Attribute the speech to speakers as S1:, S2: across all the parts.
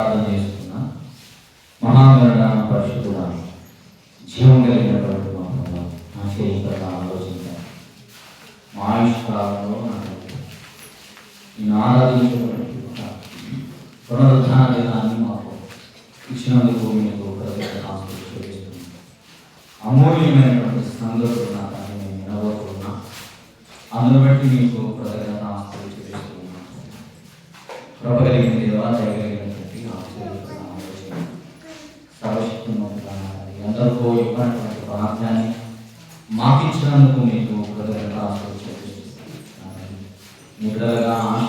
S1: ప్రార్థన చేస్తున్నా. మహాగణ పరిశుద్ధుడ జీవం కలిగినటువంటి మా నా చేత ఆలోచించాను మా ఆయుష్కాలంలో నేను ఆరాధించినటువంటి ఒక దినాన్ని మాకు ఇచ్చినందుకు మీకు కృతజ్ఞతాస్తులు అమూల్యమైనటువంటి సందర్భం నాకు అని నేను వినబోతున్నా. అందును బట్టి మీకు కృతజ్ఞత ఆస్తులు చెల్లిస్తున్నాను కృప కలిగిన దేవాలయ ఎందరికో ఇవ్వనటువంటి భాగ్యాన్ని మాకిచ్చినందుకు మీకు కృతజ్ఞతాస్తులు చెల్లిస్తున్నాను. నిద్రగా ఆశ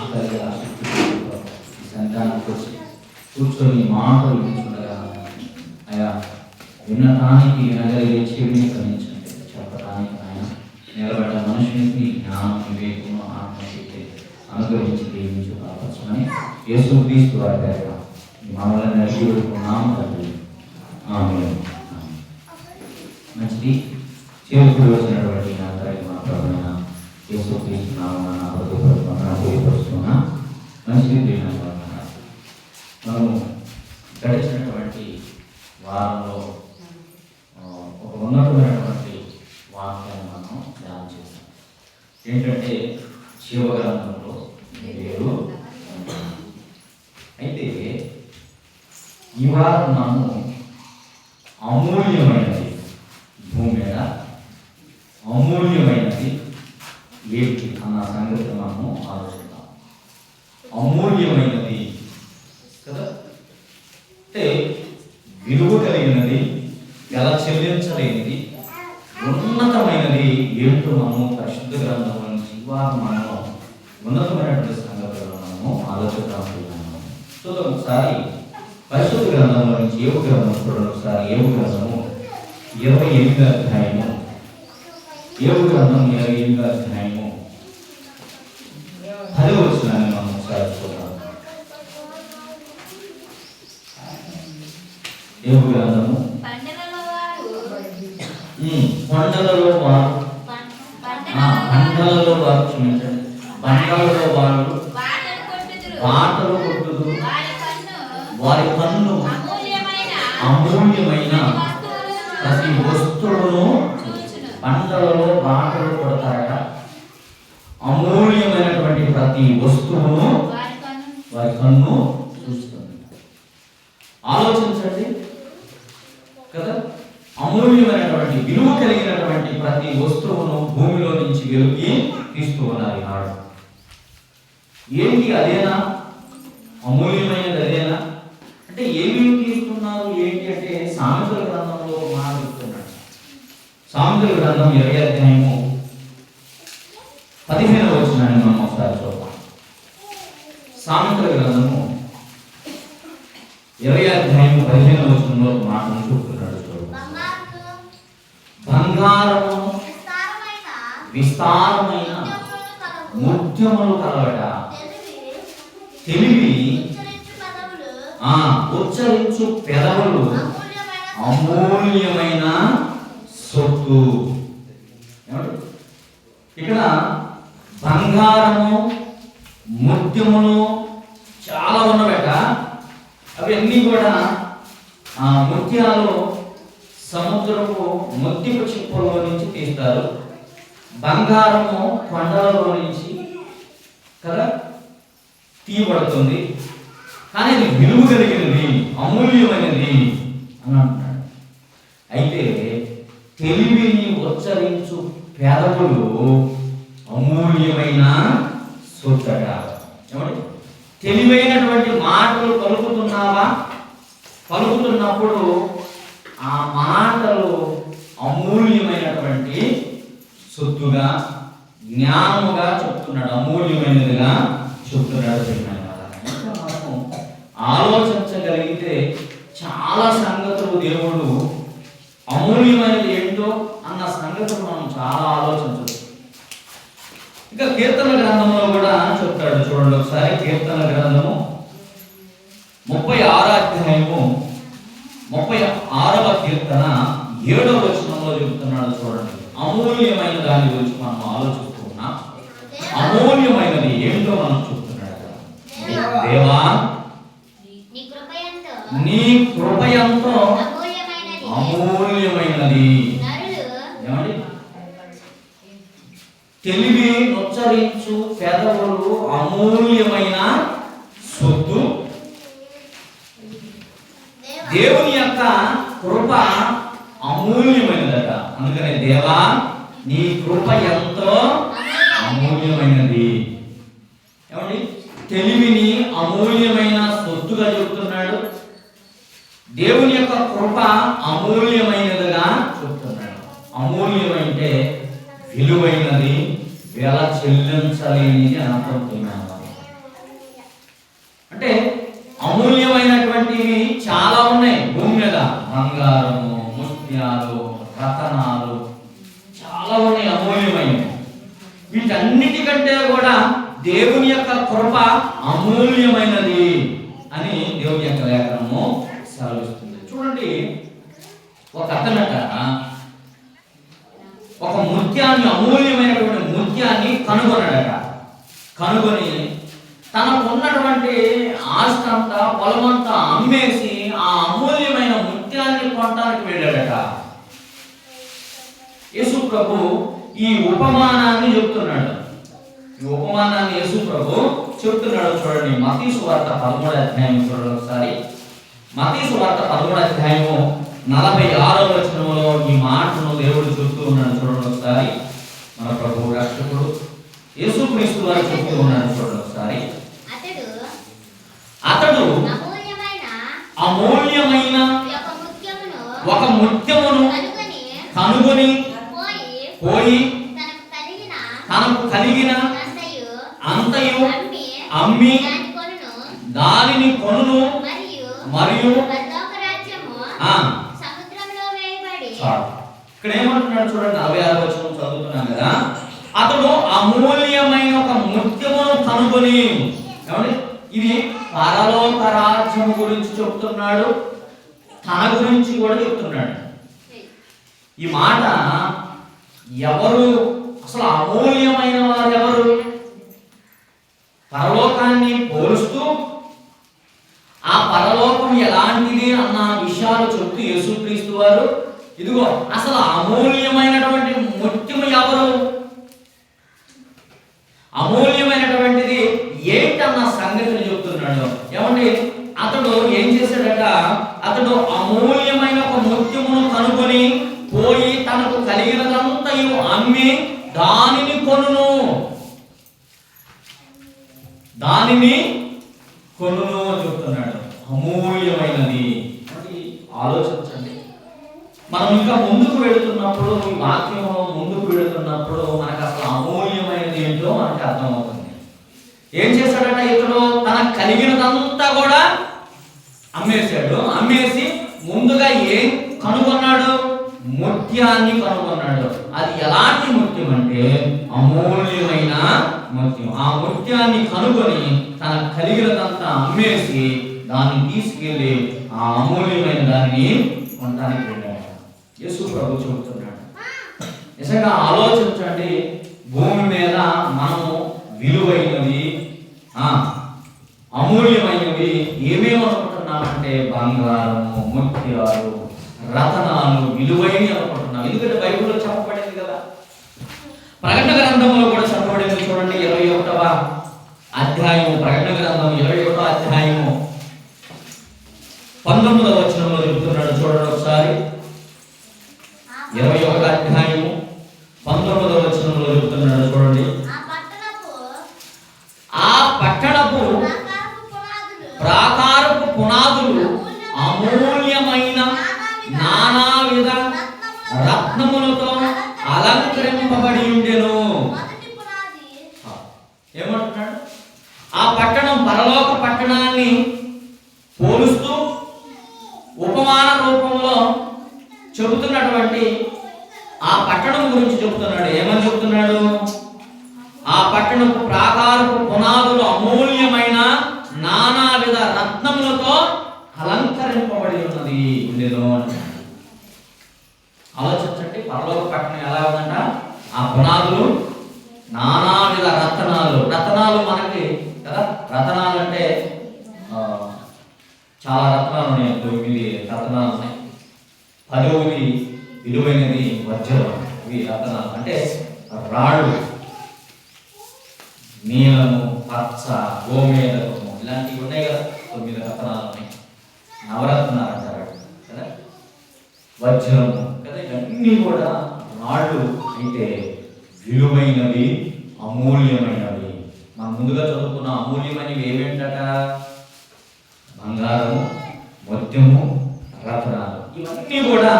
S1: వచ్చి కూర్చొని మాటలు వింటుండగా అయా వినటానికి వినగలిగే చెవిని కలిగించండి చెప్పడానికి ఆయన నిలబడ్డ మనుషునికి జ్ఞానం వివేకము ఆత్మశక్తి అనుగ్రహించి దీవించు కావచ్చునని యేసు క్రీస్తు వారి పేర నడిచి పెడుకున్నాం తండ్రి ఆమె మంచిది. చేరుకు వచ్చినటువంటి నా తండ్రి మా ప్రభుత్వ యేసు క్రీస్తు నామమున నా హృదయపూర్వకంగా తెలియపరుస్తున్నా. మంచిది దేవుని వందనాలు. మనము గడిచినటువంటి వారంలో ఆ, ఒక ఉన్నతమైనటువంటి వాక్యాన్ని మనం ధ్యానం చేస్తాం ఏంటంటే శివగ్రంథంలో పేరు అయితే ఈ వారం మనము అమూల్యమైనది భూమి మీద అమూల్యమైనది ఏంటి అన్న సంగతి మనము ఆలోచిద్దాం అమూల్యమైనది కదా అంటే విలువ కలిగినది ఎలా చెల్లించలేనిది ఉన్నతమైనది ఏంటో మనము పరిశుద్ధ గ్రంథం ఇవాళ మనము ఉన్నతమైనటువంటి సంగతులను మనము ఆలోచిద్దాం చూద్దాం ఒకసారి పరిశుద్ధ గ్రంథంలో నుంచి ఏవు గ్రంథం చూడండి ఒకసారి ఏవు గ్రంథము ఇరవై ఎనిమిది అధ్యాయము ఏవు గ్రంథం ఇరవై ఎనిమిది అధ్యాయము పది వచ్చినాన్ని మనం ఒకసారి చూద్దాం ఏవు గ్రంథము కొండలలో వారు పంటలలో వారు క్షమించండి పంటలలో వారు. పాటలు కొట్టుదు
S2: వారి కన్ను అమూల్యమైన
S1: ప్రతి
S2: వస్తువులను
S1: వస్తువును. పంటలలో బాటలు కొడతాయట అమూల్యమైనటువంటి ప్రతి వస్తువును
S2: వారి కన్ను
S1: చూస్తుంది. ఆలోచించండి. కదా? అమూల్యమైనటువంటి విలువ కలిగినటువంటి ప్రతి వస్తువును భూమిలో నుంచి వెలికి తీస్తూ ఉన్నారు ఈనాడు ఏంటి అదేనా? అమూల్యమైనది అదేనా? అంటే ఏమి తీసుకున్నారు? ఏంటి అంటే సామెతల గ్రంథంలో ఒక మాట చెప్తున్నాడు. సామెతల గ్రంథం ఇరవై అధ్యాయము పదిహేనవ వచ్చినాన్ని మనం ఒకసారి చూద్దాం. సామెతల గ్రంథము ఇరవై అధ్యాయం పదిహేను వచనంలో ఒక మాటను చూపుతున్నాడు
S2: బంగారము విస్తారమైన ముత్యములు
S1: కలవట.
S2: తెలివి
S1: ఆ ఉచ్చరించు పెదవులు
S2: అమూల్యమైన
S1: సొత్తు. ఇక్కడ బంగారము ముత్యములు చాలా ఉన్నవట. అవి అన్నీ కూడా ఆ ముత్యాలు సముద్రపు ముత్యపు చిప్పుల్లో నుంచి తీస్తారు. బంగారము కొండలలో నుంచి కదా తీయబడుతుంది. కానీ అది విలువ కలిగినది అమూల్యమైనది అని అంటున్నాడు అయితే తెలివిని ఉచ్చరించు పెదవులు అమూల్యమైన సొత్తట ఏమండి? తెలివైనటువంటి మాటలు పలుకుతున్నావా? పలుకుతున్నప్పుడు ఆ మాటలు అమూల్యమైనటువంటి సొత్తుగా జ్ఞానముగా చెప్తున్నాడు. అమూల్యమైనదిగా చెప్తున్నాడు మనం మనము ఆలోచించగలిగితే చాలా సంగతులు దేవుడు అమూల్యమైనది ఏంటో అన్న సంగతులు మనం చాలా ఆలోచించవచ్చు ఇంకా కీర్తన గ్రంథంలో కూడా చెప్తాడు చూడండి ఒకసారి కీర్తన గ్రంథము ముప్పై ఆరో అధ్యాయము ముప్పై ఆరవ కీర్తన ఏడవ వచనంలో చెబుతున్నాడు చూడండి అమూల్యమైన దాని గురించి మనం ఆలోచిస్తున్నాం అమూల్యమైనది ఏంటో మనం చూస్తున్నాడు. దేవా
S2: నీ కృపయ
S1: నీ కృప ఎంతో
S2: అమూల్యమైనది
S1: అమూల్యమైనది
S2: నరులు
S1: ఏమండి తెలివి నొచ్చరించు పెదవులు అమూల్యమైన సొత్తు
S2: దేవ
S1: దేవుని యొక్క కృప అమూల్యమైనదట. అందుకనే దేవా నీ కృప ఎంతో అమూల్యమైనది. ఏమండి? తెలివిని అమూల్యమైన సొత్తుగా చెబుతున్నాడు దేవుని యొక్క కృప అమూల్యమైనదిగా చెప్తున్నాడు. అమూల్యమైతే విలువైనది వెల చెల్లించలేనిది అని అర్థం తిన్నాను అంటే అమూల్యమైనటువంటివి చాలా ఉన్నాయి భూమి మీద బంగారము ముత్యాలు రతనాలు చాలా ఉన్నాయి అమూల్యమైనవి. వీటన్నిటికంటే కూడా దేవుని యొక్క కృప అమూల్యమైనది అని దేవుని యొక్క లేఖనము సెలవిస్తుంది. చూడండి ఒక అతనట ఒక ముత్యాన్ని అమూల్యమైనటువంటి ముత్యాన్ని కనుగొన్నాడట కనుగొని తనకున్నటువంటి ఆస్తి అంతా పొలమంతా అమ్మేసి ఆ అమూల్యమైన ముత్యాన్ని కొనడానికి వెళ్ళాడట. యేసు ప్రభు ఈ ఉపమానాన్ని చెప్తున్నాడు. ఈ ఉపమానాన్ని యేసు ప్రభు చెప్తున్నాడు చూడండి. మతీసు వార్త పదమూడు అధ్యాయం చూడండి ఒకసారి. మతీసు వార్త పదమూడు అధ్యాయము నలభై ఆరో వచనంలో ఈ మాటను దేవుడు చెప్తూ ఉన్నాడు చూడండి ఒకసారి. మన ప్రభు రక్షకుడు యేసుక్రీస్తు వారు చెప్తూ ఉన్నాడు చూడండి ఒకసారి
S2: అతడు
S1: అతడు
S2: అమూల్యమైన
S1: అమూల్యమైన
S2: యొక్క ముత్యమును
S1: ఒక ముత్యమును
S2: కనుగొని
S1: కనుగొని
S2: పోయి
S1: పోయి
S2: తనకు కలిగిన
S1: తనకు కలిగిన
S2: అంతయు
S1: అంతయు
S2: అమ్మి
S1: అమ్మి
S2: దాని కొనును
S1: దానిని కొనును
S2: మరియు
S1: మరియు
S2: పరలోక రాజ్యము
S1: ఆ
S2: సముద్రంలో వేయబడి
S1: చాలు. ఇక్కడ ఏమంటున్నాడు చూడండి నలభై ఆరు వచ్చిన చదువుతున్నాం కదా అతడు అమూల్యమైన ఒక ముత్యమును కనుగొని ఏమండి ఇది పరలోక రాజ్యము గురించి చెప్తున్నాడు తన గురించి కూడా చెప్తున్నాడు ఈ మాట ఎవరు అసలు అమూల్యమైన వారు ఎవరు పరలోకాన్ని పోలుస్తూ ఆ పరలోకం ఎలాంటిది అన్న విషయాలు చెప్తూ యేసుక్రీస్తు వారు ఇదిగో అసలు అమూల్యమైనటువంటి ముత్యము ఎవరు అమూల్యమైనటువంటిది ఏంటన్న సంగతిని చెప్తున్నాడు ఏమండి అతడు ఏం చేశాడట అతడు అమూల్యమైన ఒక ముత్యమును కనుగొని పోయి తనకు కలిగినదంతయు అమ్మి దానిని కొనును దానిని కొనును అని చెప్తున్నాడు అమూల్యమైనది కాబట్టి ఆలోచించండి మనం ఇంకా ముందుకు వెళుతున్నప్పుడు ఈ వాక్యం ముందుకు వెళుతున్నప్పుడు మనకు అసలు అమూల్యమైనది ఏంటో మనకి అర్థమవుతుంది ఏం చేశాడట ఇతడు తనకు కలిగినదంతా కూడా అమ్మేశాడు అమ్మేసి ముందుగా ఏం కనుగొన్నాడు? ముత్యాన్ని కనుగొన్నాడు. అది ఎలాంటి ముత్యం అంటే అమూల్యమైన ముత్యం ఆ ముత్యాన్ని కనుగొని తనకు కలిగినదంతా అమ్మేసి దాన్ని తీసుకెళ్ళి ఆ అమూల్యమైన దానిని కొనడానికి వెళ్ళాడు. యేసు ప్రభు చెబుతున్నాడు. నిజంగా ఆలోచించండి. భూమి మీద మనము విలువైనవి ఆ అమూల్యమైనవి ఏమేమి అనుకుంటున్నామంటే బంగారము ముత్యాలు రతనాలు విలువైన అనుకుంటున్నాం ఎందుకంటే బైబిల్లో చెప్పబడింది కదా. ప్రకటన గ్రంథంలో కూడా చెప్పబడింది చూడండి ఇరవై ఒకటవ అధ్యాయము. ప్రకటన గ్రంథం ఇరవై ఒకటో అధ్యాయము. పంతొమ్మిదవ వచనంలో చెబుతున్నాడు చూడండి ఒకసారి. ఇరవై ఒకటో అధ్యాయము. పంతొమ్మిదవ రతనాలు అంటే ఆ, చాలా రత్నాలు ఉన్నాయి. తొమ్మిది రత్నాలు ఉన్నాయి. పదవది విలువైనది వజ్రం. ఇవి రతనాలు అంటే రాళ్ళు. నీలము పచ్చ గోమేదకము ఇలాంటివి ఉన్నాయి కదా. తొమ్మిది రత్నాలు ఉన్నాయి. నవరత్నాలు అంటారు. కదా? వజ్రము కదా? ఇవన్నీ కూడా రాళ్ళు అయితే విలువైనవి అమూల్యమైనవి. ముందుగా చదువుకున్న అమూల్యమైనవి ఏమేంటట బంగారము మద్యము రత్నాలు ఇవన్నీ కూడా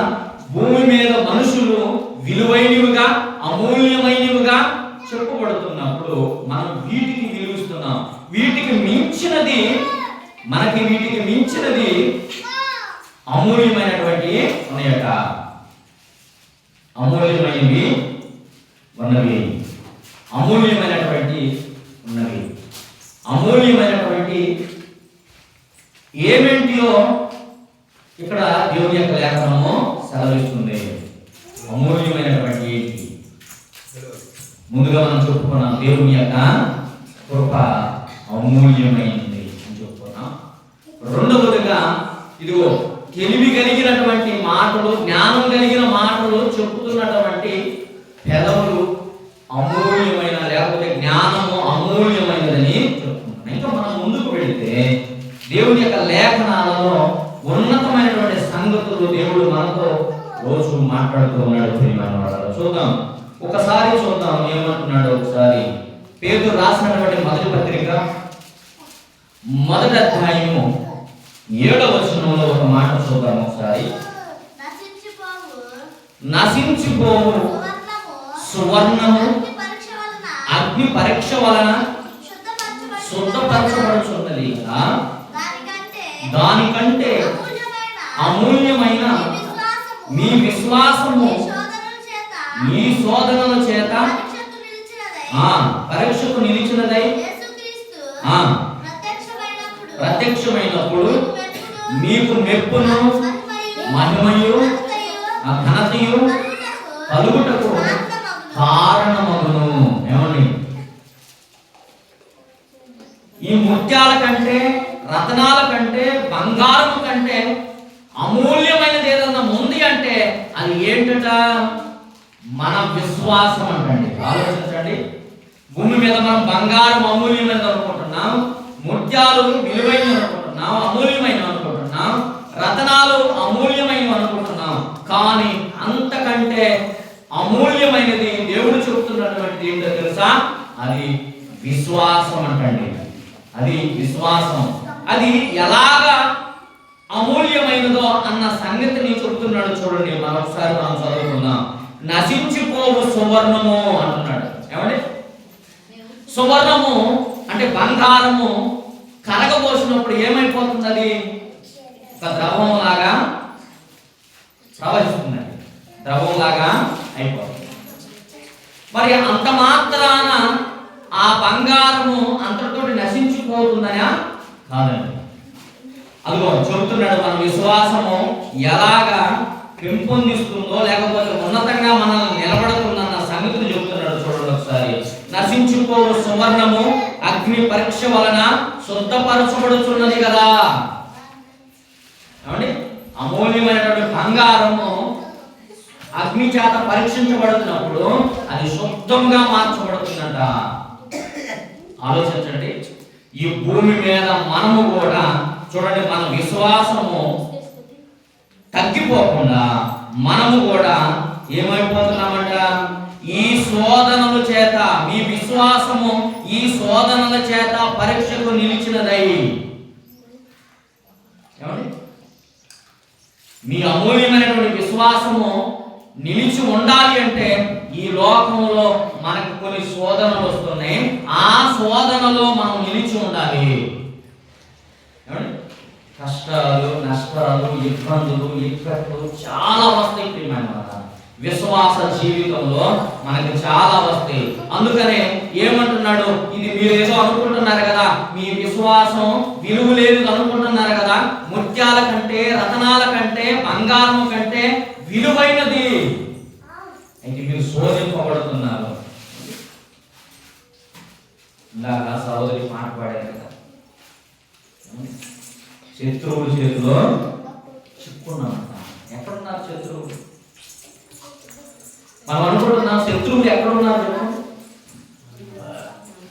S1: భూమి మీద మనుషులు విలువైనవిగా అమూల్యమైనవిగా చెప్పబడుతున్నప్పుడు మనం వీటికి విలువిస్తున్నాం. వీటికి మించినది మనకి వీటికి మించినది అమూల్యమైనటువంటి ఉన్నాయట. అమూల్యమైనవి ఉన్నవి. అమూల్యమైనటువంటి అమూల్యమైనటువంటి ఏమేంటియో ఇక్కడ దేవుని యొక్క లేఖనము సెలవిస్తుంది. అమూల్యమైనటువంటి ఏంటి? ముందుగా మనం చెప్పుకున్నాం దేవుని యొక్క కృప అమూల్యమైనది అని చెప్పుకున్నాం. రెండవదిగా ఇదిగో తెలివి కలిగినటువంటి మాటలు జ్ఞానం కలిగిన మాటలు చెప్పుతున్నటువంటి పెదవులు అమూల్యమైన లేకపోతే జ్ఞానము అమూల్యమైనదని చెప్పుకుంటున్నాం ఇంకా మనం ముందుకు వెళితే దేవుని యొక్క లేఖనాలలో ఉన్నతమైనటువంటి సంగతులు దేవుడు మనతో రోజు మాట్లాడుతూ ఉన్నాడు వాళ్ళలో చూద్దాం. ఒకసారి చూద్దాం ఏమంటున్నాడు ఒకసారి. పేరు రాసినటువంటి మొదటి పత్రిక మొదటి అధ్యాయము ఏడవ వచనంలో ఒక మాట చూద్దాం ఒకసారి.
S2: నశించిపోవు సువర్ణము అగ్ని పరీక్ష వలన
S1: శుద్ధపరచబడుచున్నది?
S2: దానికంటే అమూల్యమైన మీ విశ్వాసము మీ శోధనల చేత పరీక్షకు నిలిచినదై
S1: ఆ పరీక్షకు ఆ.
S2: ప్రత్యక్షమైనప్పుడు మీకు మెప్పును,
S1: మహిమయు
S2: ఘనతయు, కలుగుటకు కారణమగును
S1: ఏమండి ఈ ముత్యాల కంటే రత్నాల కంటే బంగారం కంటే అమూల్యమైనది ఏదన్నా ఉంది అంటే అది ఏంటట? మన విశ్వాసం అంటండి. ఆలోచించండి. భూమి మీద మనం బంగారం అమూల్యమైనది అనుకుంటున్నాం ముత్యాలు విలువైనవి అనుకుంటున్నాం అమూల్యమైనవి అనుకుంటున్నాం రతనాలు అమూల్యమైనవి అనుకుంటున్నాం. కానీ అంతకంటే అమూల్యమైనది దేవుడు చెబుతున్నటువంటిది ఏంటో తెలుసా? అది విశ్వాసం అంటండి. అది విశ్వాసం. అది ఎలాగా అమూల్యమైనదో అన్న సంగతిని చెబుతున్నాడు చూడండి మరొకసారి మనం చదువుకుందాం. నశించిపోవు సువర్ణము అంటున్నాడు. ఏమండి? సువర్ణము అంటే బంగారము కరగబోసినప్పుడు ఏమైపోతుంది అది? ఒక ద్రవం లాగా ప్రవహిస్తుందండి ద్రవం లాగా అయిపోతుంది మరి అంత మాత్రాన ఆ బంగారము అంతటితోటి నశించిపోతుందనా కాదండి అదిగో చెబుతున్నాడు మన విశ్వాసము ఎలాగా పెంపొందిస్తుందో లేకపోతే ఉన్నతంగా మనల్ని నిలబడుతుందన్న సంగతిని చెబుతున్నాడు చూడండి ఒకసారి. నశించిపోవు సువర్ణము అగ్ని పరీక్ష వలన శుద్ధపరచబడుతున్నది కదా. ఏమండి? అమూల్యమైనటువంటి బంగారము అగ్ని చేత పరీక్షించబడుతున్నప్పుడు అది శుద్ధంగా మార్చబడుతుందంట. ఆలోచించండి. ఈ భూమి మీద మనము కూడా చూడండి మన విశ్వాసము తగ్గిపోకుండా మనము కూడా ఏమైపోతున్నామంట? ఈ శోధనల చేత మీ విశ్వాసము ఈ శోధనల చేత పరీక్షకు నిలిచినదై. మీ అమూల్యమైనటువంటి విశ్వాసము నిలిచి ఉండాలి అంటే ఈ లోకంలో మనకు కొన్ని శోధనలు వస్తున్నాయి. ఆ శోధనలో మనం నిలిచి కష్టాలు నష్టాలు ఇబ్బందులు ఇక్కట్లు చాలా వస్తాయి ప్రియమైన విశ్వాస జీవితంలో మనకి చాలా వస్తాయి. అందుకనే ఏమంటున్నాడు? ఇది మీరు ఏదో అనుకుంటున్నారు కదా మీ విశ్వాసం విలువ లేదు అనుకుంటున్నారు కదా ముత్యాల కంటే రతనాల కంటే బంగారం కంటే విలువైనది. అయితే మీరు శోధింపబడుతున్నారు. ఇందాక సహోదరి మాట పాడారు కదా. శత్రువుల చేతిలో చిక్కున్నామంట. ఎక్కడున్నారు శత్రువులు? మనం అనుకుంటున్నాం శత్రువులు ఎక్కడున్నారు చెప్పండి.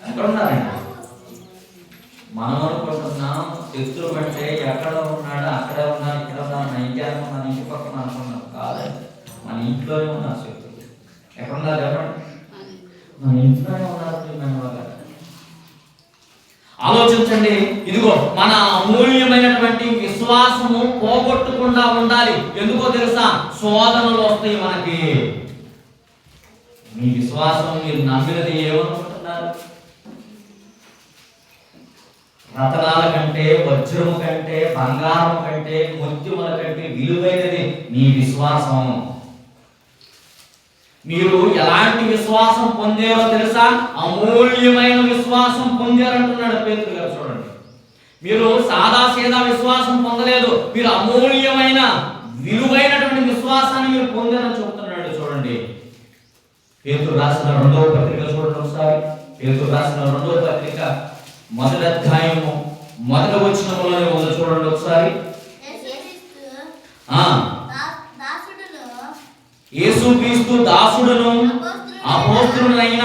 S1: ఎక్కడున్నారండి మనం అనుకుంటున్నాం శత్రువు అంటే ఎక్కడ ఉన్నాడు? అక్కడే ఉన్నాడు? ఇక్కడ ఉన్నాడు? నా ఇంటి ఉన్నాను ఇంటి పక్కన అనుకున్నాం. కాదండి మన ఇంట్లోనే ఉన్నారు శత్రువు ఎక్కడున్నారు చెప్పండి? మన ఇంట్లోనే ఉన్నారు ప్రియమైన వాళ్ళ ఆలోచించండి. ఇదిగో మన అమూల్యమైనటువంటి విశ్వాసము పోగొట్టకుండా ఉండాలి. ఎందుకో తెలుసా? శోధనలు వస్తాయి మనకి. మీ విశ్వాసం మీరు నమ్మినది ఏమనుకుంటున్నారు? రతనాల కంటే వజ్రము కంటే బంగారం కంటే ముత్యముల కంటే విలువైనది మీ విశ్వాసం. మీరు ఎలాంటి విశ్వాసం పొందారో తెలుసా? అమూల్యమైన విశ్వాసం పొందారంటున్నాడు పేతురు గారు చూడండి. మీరు సాదా సీదా విశ్వాసం పొందలేదు. మీరు అమూల్యమైన విలువైనటువంటి విశ్వాసాన్ని మీరు పొందారని చెప్తున్నాడు చూడండి. పేతురు రాసిన రెండవ పత్రిక చూడండి ఒకసారి. పేతురు రాసిన రెండవ పత్రిక మొదటి అధ్యాయము మొదటి ఉంది చూడండి ఒకసారి
S2: యేసుక్రీస్తు
S1: ఆ
S2: దా- దాసుడును
S1: యేసుక్రీస్తు దాసుడును అపోస్తుడైన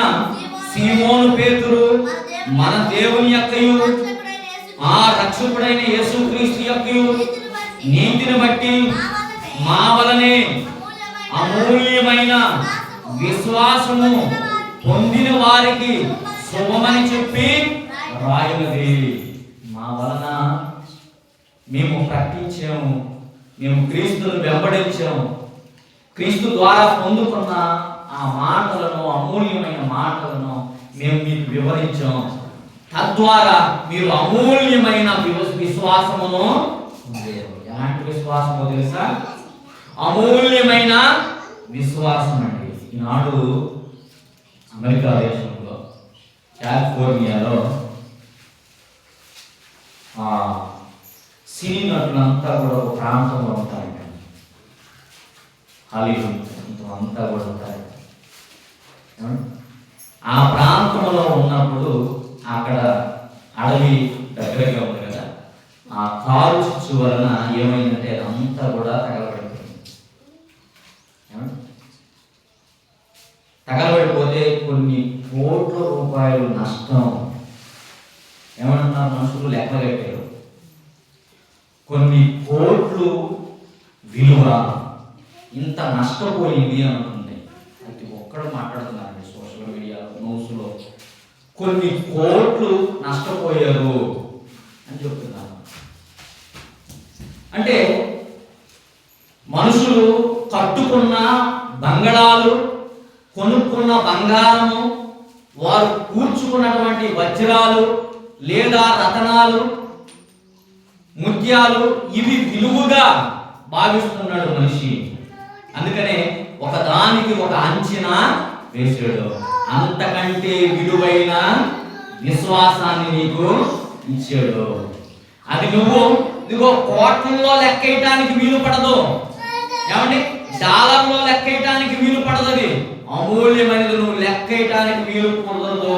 S1: సీమోను పేతురు మన దేవుని యొక్కయు ఆ రక్షకుడైన యేసుక్రీస్తు యొక్కయు
S2: నీతిని బట్టి
S1: నీతిని బట్టి
S2: మా వలనే అమూల్యమైన
S1: విశ్వాసము పొందిన వారికి శుభమని చెప్పి రాయినది మా వలన మేము ప్రకటించాము మేము క్రీస్తును వెంబడించాము. క్రీస్తు ద్వారా పొందుకున్న ఆ మాటలను అమూల్యమైన మాటలను మేము మీకు వివరించాం. తద్వారా మీరు అమూల్యమైన వివ- విశ్వాసమును ఎలాంటి విశ్వాసము తెలుసా? అమూల్యమైన విశ్వాసం అండి. ఈనాడు అమెరికా దేశంలో కాలిఫోర్నియాలో సినీ నటులంతా కూడా ఒక ప్రాంతంలో ఉంటారు హాలీవుడ్ అంతా కూడా ఉంటాయి. ఆ ప్రాంతంలో ఉన్నప్పుడు అక్కడ అడవి దగ్గరగా ఉంది కదా ఆ కారు చుచ్చు వలన ఏమైందంటే అంతా కూడా తగలబడిపోయింది. తగలబడిపోతే కొన్ని కోట్ల రూపాయలు నష్టం. ఏమంటున్నారు మనుషులు? లెక్క కొన్ని కోట్లు విలువ. ఇంత నష్టపోయింది అనుకుంది ప్రతి ఒక్కడు మాట్లాడుతున్నారండి సోషల్ మీడియాలో న్యూస్లో. కొన్ని కోట్లు నష్టపోయారు అని చెప్తున్నారు. అంటే మనుషులు కట్టుకున్న బంగళాలు కొనుక్కున్న బంగారము వారు కూర్చుకున్నటువంటి వజ్రాలు లేదా రతనాలు ముత్యాలు ఇవి విలువగా భావిస్తున్నాడు మనిషి. అందుకనే ఒకదానికి ఒక అంచనా వేసాడు. అంతకంటే విలువైన విశ్వాసాన్ని నీకు ఇచ్చాడు. అది నువ్వు ఇదిగో కోట్లలో లెక్కేయటానికి వీలు పడదు. ఏమండి? డాలర్లో లెక్కేయటానికి వీలు పడదు అది. అమూల్యమైనది నువ్వు లెక్కేయటానికి వీలు కుదరదు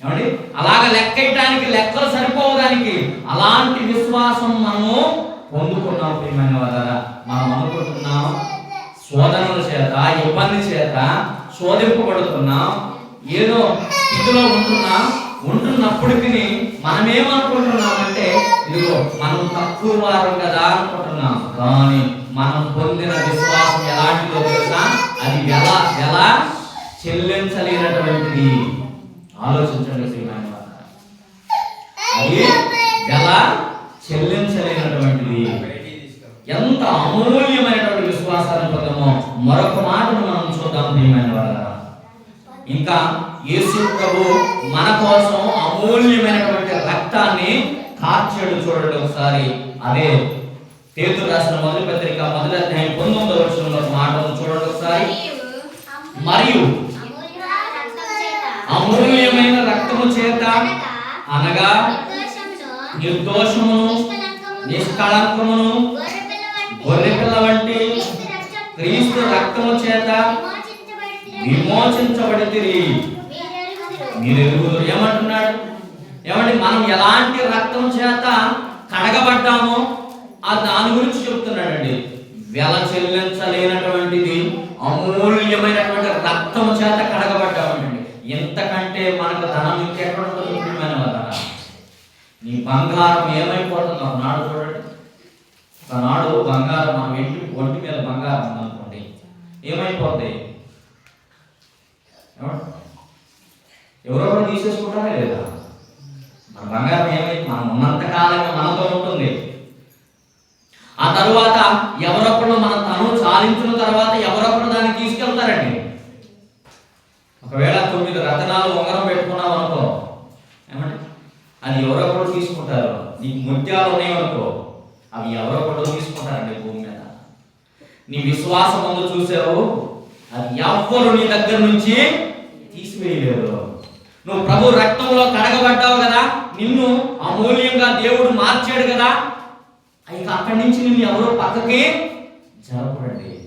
S1: ఏమండి? అలాగ లెక్కేయటానికి లెక్కలు సరిపోవడానికి అలాంటి విశ్వాసం మనము పొందుకున్నాం ప్రియమైన వారా మనం అనుకుంటున్నాం శోధనల చేత ఇబ్బంది చేత శోధింపబడుతున్నాం. ఏదో స్థితిలో ఉంటున్నాం. ఉంటున్నప్పటికీ మనమేమనుకుంటున్నామంటే ఇదిగో మనం తక్కువ వారం కదా అనుకుంటున్నాం. కానీ మనం పొందిన విశ్వాసం ఎలాంటిదో తెలుసా? అది ఎలా ఎలా? చెల్లించలేనటువంటిది. ఆలోచించండి శ్రీమాన్ అది ఎలా? చెల్లించలేనటువంటిది ఎంత అమూల్యమైనటువంటి విశ్వాసాన్ని పొందామో మరొక మాటను మనం చూద్దాం ప్రియమైన వాళ్ళ ఇంకా యేసు ప్రభు మన కోసం అమూల్యమైనటువంటి రక్తాన్ని కార్చాడు చూడండి ఒకసారి. అదే పేతురు రాసిన మొదటి పత్రిక మొదటి అధ్యాయం పంతొమ్మిదవ వచనంలో ఒక మాటను చూడండి ఒకసారి. మరియు
S2: అమూల్యమైన రక్తం చేత
S1: అమూల్యమైన రక్తము చేత అనగా
S2: నిర్దోషమును,
S1: నిష్కళంకమును
S2: గొర్రెపిల్ల వంటి
S1: వంటి
S2: క్రీస్తు రక్తము చేత
S1: రక్తము చేత మీరు ఏమంటున్నాడు? ఏమండి మనం ఎలాంటి రక్తం చేత కడగబడ్డామో ఆ దాని గురించి చెప్తున్నాడండి. వెల చెల్లించలేనటువంటిది అమూల్యమైనటువంటి రక్తం చేత కడగబడ్డామండి ఎంతకంటే మనకు ధనం ఇంకెక్కడ ఉంటుంది? మన నీ బంగారం ఏమైపోతుంది ఒకనాడు చూడండి. ఒకనాడు బంగారం మన ఇంటి ఒంటి మీద బంగారం ఉందనుకోండి. ఏమైపోతాయి ఎవరెవరు తీసేసుకుంటారా లేదా? మన బంగారం ఏమైంది? మనం ఉన్నంత కాలంగా మనతో ఉంటుంది. ఆ తర్వాత ఎవరొకరు మన తను చాలించిన తర్వాత ఎవరొకరు దాన్ని తీసుకెళ్తారండి? ఒకవేళ తొమ్మిది రతనాలు ఉంగరం పెట్టుకున్నాం అనుకో అది ఎవరో కూడా తీసుకుంటారు. నీకు ముత్యాలు ఉన్నాయనుకో అవి కూడా తీసుకుంటారండి భూమి మీద. నీ విశ్వాసం ముందు చూసావు? అది ఎవ్వరు నీ దగ్గర నుంచి తీసివేయలేరు. నువ్వు ప్రభు రక్తంలో కడగబడ్డావు కదా నిన్ను అమూల్యంగా దేవుడు మార్చాడు కదా. ఇక అక్కడి నుంచి నిన్ను ఎవరో పక్కకి జరపడండి.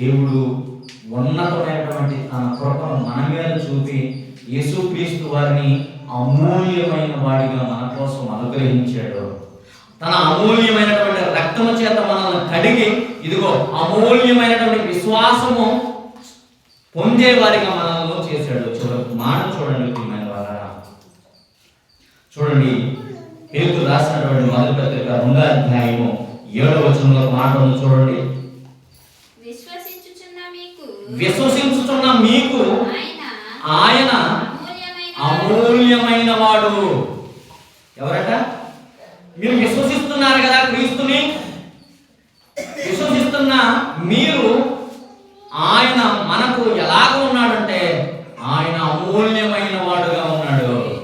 S1: దేవుడు ఉన్నతమైనటువంటి తన కృపను మన మీద చూపి యేసుక్రీస్తు వారిని అమూల్యమైన వాడిగా మన కోసం అనుగ్రహించాడు. తన అమూల్యమైనటువంటి రక్తము చేత మనల్ని కడిగి ఇదిగో అమూల్యమైనటువంటి విశ్వాసము పొందే వారిగా మనల్ని చేశాడు. చివరికి మాట చూడండి ప్రియమైన వారా చూడండి పేరు రాసినటువంటి మొదటి పత్రిక రెండో అధ్యాయము ఏడవ వచనంలో మాట చూడండి.
S3: విశ్వసించుచున్న మీకు
S1: విశ్వసించుతున్న మీకు
S3: ఆయన
S1: ఆయన
S3: అమూల్యమైన
S1: వాడు. ఎవరట? మీరు విశ్వసిస్తున్నారు కదా క్రీస్తుని? విశ్వసిస్తున్న మీరు ఆయన మనకు ఎలాగ ఉన్నాడంటే ఆయన అమూల్యమైన వాడుగా ఉన్నాడు.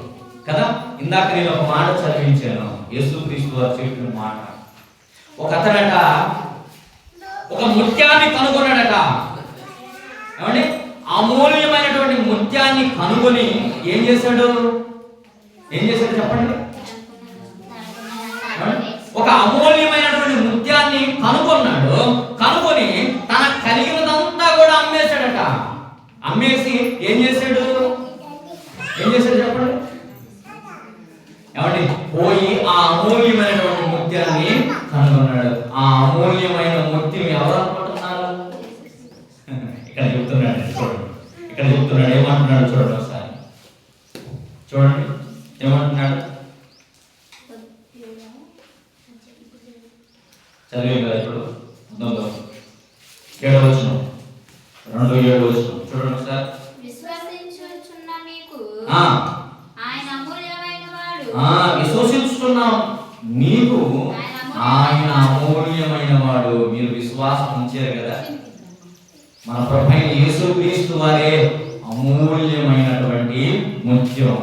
S1: కదా? ఇందాక నేను ఒక మాట చదివించాను. యేసుక్రీస్తు వారు చెప్పిన మాట. ఒక అతడట ఒక ముత్యాన్ని కనుగొన్నాడట. ఏమండి? అమూల్యమైనటువంటి ముత్యాన్ని కనుగొని ఏం చేశాడు? ఏం చేశాడు చెప్పండి. ఒక అమూల్యమైనటువంటి ముత్యాన్ని కనుగొన్నాడు. కనుగొని తన కలిగినదంతా కూడా అమ్మేశాడట. అమ్మేసి ఏం చేశాడు ఏం చేశాడు చెప్పండి ఏమండి పోయి ఆ అమూల్యమైనటువంటి ముత్యాన్ని కనుగొన్నాడు ఆ అమూల్యమైన ముత్యం ఎవరు అనుకుంటున్నారు ఇక్కడ చెప్తున్నాడు చూడండి ఇక్కడ చెప్తున్నాడు ఏమంటున్నాడు చూడండి ఒకసారి చూడండి ఏమంటున్నాడు చదివే కదా ఇప్పుడు పంతొమ్మిదో ఏడవ వచ్చిన రెండు ఏడు వచ్చిన చూడండి ఒకసారి
S3: విశ్వసించుచున్న మీకు
S1: ఆ,
S3: ఆయన అమూల్యమైన వాడు
S1: ఆ, విశ్వసిస్తున్నాం నీకు ఆయన అమూల్యమైన వాడు మీరు విశ్వాసం ఉంచారు కదా మన ప్రభు అయిన యేసుక్రీస్తు వారే అమూల్యమైనటువంటి ముత్యం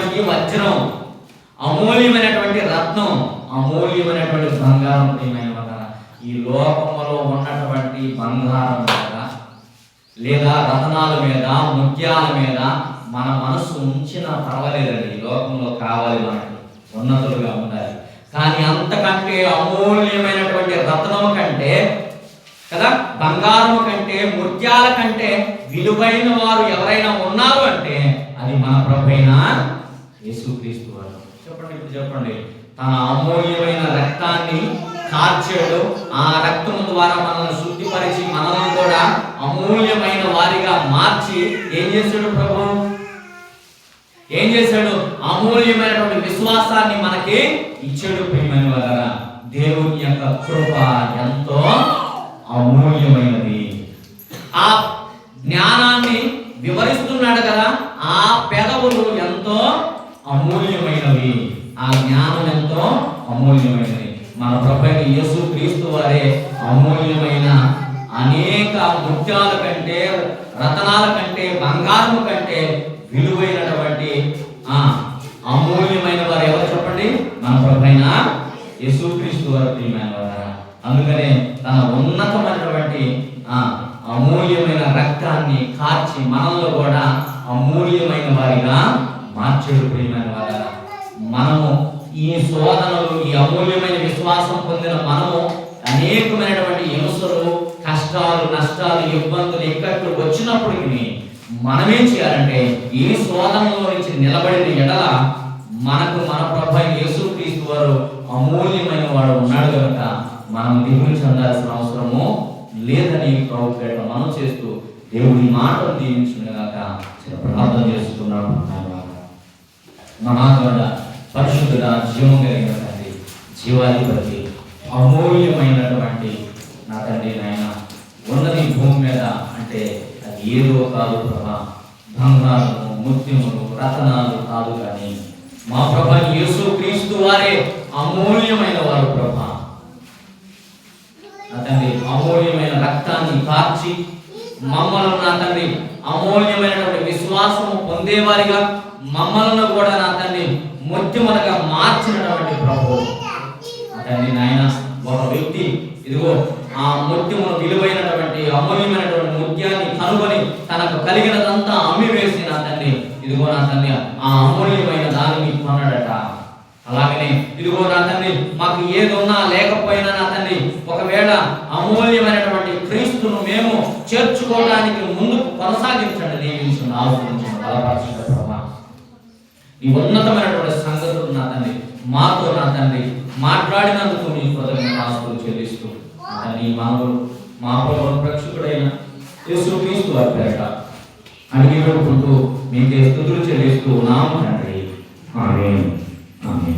S1: వాటికి వజ్రం అమూల్యమైనటువంటి రత్నం అమూల్యమైనటువంటి బంగారం ప్రియమైన ఈ లోకంలో ఉన్నటువంటి బంగారం మీద లేదా రత్నాల మీద ముత్యాల మీద మన మనసు ఉంచిన పర్వాలేదండి. ఈ లోకంలో కావాలి మనకి ఉన్నతులుగా ఉండాలి. కానీ అంతకంటే అమూల్యమైనటువంటి రత్నము కంటే కదా బంగారం కంటే ముత్యాల కంటే విలువైన వారు ఎవరైనా ఉన్నారు అంటే అది మన ప్రభైనా యేసుక్రీస్తు వారు. చెప్పండి ఇప్పుడు చెప్పండి. తన అమూల్యమైన రక్తాన్ని కార్చాడు ఆ రక్తం ద్వారా మనల్ని శుద్ధిపరిచి మనల్ని కూడా అమూల్యమైన వారిగా మార్చి ఏం చేశాడు ప్రభు? ఏం చేశాడు? అమూల్యమైనటువంటి విశ్వాసాన్ని మనకి ఇచ్చాడు ప్రియమైన వలన దేవుని యొక్క కృప ఎంతో అమూల్యమైనది. ఆ జ్ఞానం జ్ఞానం ఎంతో అమూల్యమైనది. మన ప్రభు యేసు క్రీస్తు వారే అమూల్యమైన అనేక ముత్యాల కంటే రతనాల కంటే బంగారం కంటే విలువైనటువంటి ఆ అమూల్యమైన వారు ఎవరు చెప్పండి? మన ప్రభైన యేసుక్రీస్తు వారు ప్రియమైన వారా. అందుకనే తన ఉన్నతమైనటువంటి ఆ అమూల్యమైన రక్తాన్ని కార్చి మనల్లో కూడా అమూల్యమైన వారిగా మార్చేడు ప్రియమైన వారు. మనము ఈ శోధనలు ఈ అమూల్యమైన విశ్వాసం పొందిన మనము అనేకమైనటువంటి హింసలు కష్టాలు నష్టాలు ఇబ్బందులు ఇక్కట్లు వచ్చినప్పటికీ మనమేం చేయాలంటే ఈ శోధనలో నుంచి నిలబడిన ఎడల మనకు మన ప్రభు యేసు క్రీస్తు వారు అమూల్యమైన వాడు ఉన్నాడు కనుక మనం దిగులు చెందాల్సిన అవసరము లేదని ప్రభు పేట మనం చేస్తూ దేవుడి మాటలు దీవించుగాక ప్రార్థన చేస్తున్నాడు మహాగౌడ పరిశుద్ధుడ జీవం కలిగిన తండ్రి జీవాధిపతి అమూల్యమైనటువంటి నా తండ్రి నాయన ఉన్నది భూమి మీద అంటే అది ఏదో కాదు ప్రభా. బంగారము ముత్యములు రతనాలు కాదు కానీ మా ప్రభా యేసు క్రీస్తు వారే అమూల్యమైన వారు ప్రభా. నా తండ్రి అమూల్యమైన రక్తాన్ని కార్చి మమ్మల్ని నా తండ్రి అమూల్యమైనటువంటి విశ్వాసము పొందేవారిగా మమ్మల్ని కూడా నా తండ్రి ముత్యములుగా మార్చినటువంటి ప్రభు. నా నాయన ఒక వ్యక్తి ఇదిగో ఆ ముత్యమును విలువైనటువంటి అమూల్యమైనటువంటి ముత్యాన్ని కనుగొని తనకు కలిగినదంతా అమ్మి వేసి నా తండ్రి ఇదిగో నా తండ్రి ఆ అమూల్యమైన దానిని కొన్నాడట. అలాగనే ఇదిగో నా తండ్రి మాకు ఏది ఉన్నా లేకపోయినా నా తండ్రి ఒకవేళ అమూల్యమైనటువంటి క్రీస్తును మేము చేర్చుకోవడానికి ముందుకు కొనసాగించండి దీవించండి బలపరచండి ఈ ఉన్నతమైనటువంటి సంగతులు నా తండ్రి మాతో నా తండ్రి మాట్లాడినందుకు నీ హృదయం ఆస్తులు చెల్లిస్తూ నా తండ్రి మానవులు మా ప్రభు ప్రేక్షకుడైన యేసు క్రీస్తు వారి పేరట అడిగి పెట్టుకుంటూ మీకే స్థుతులు చెల్లిస్తూ ఉన్నాము తండ్రి. ఆమె ఆమె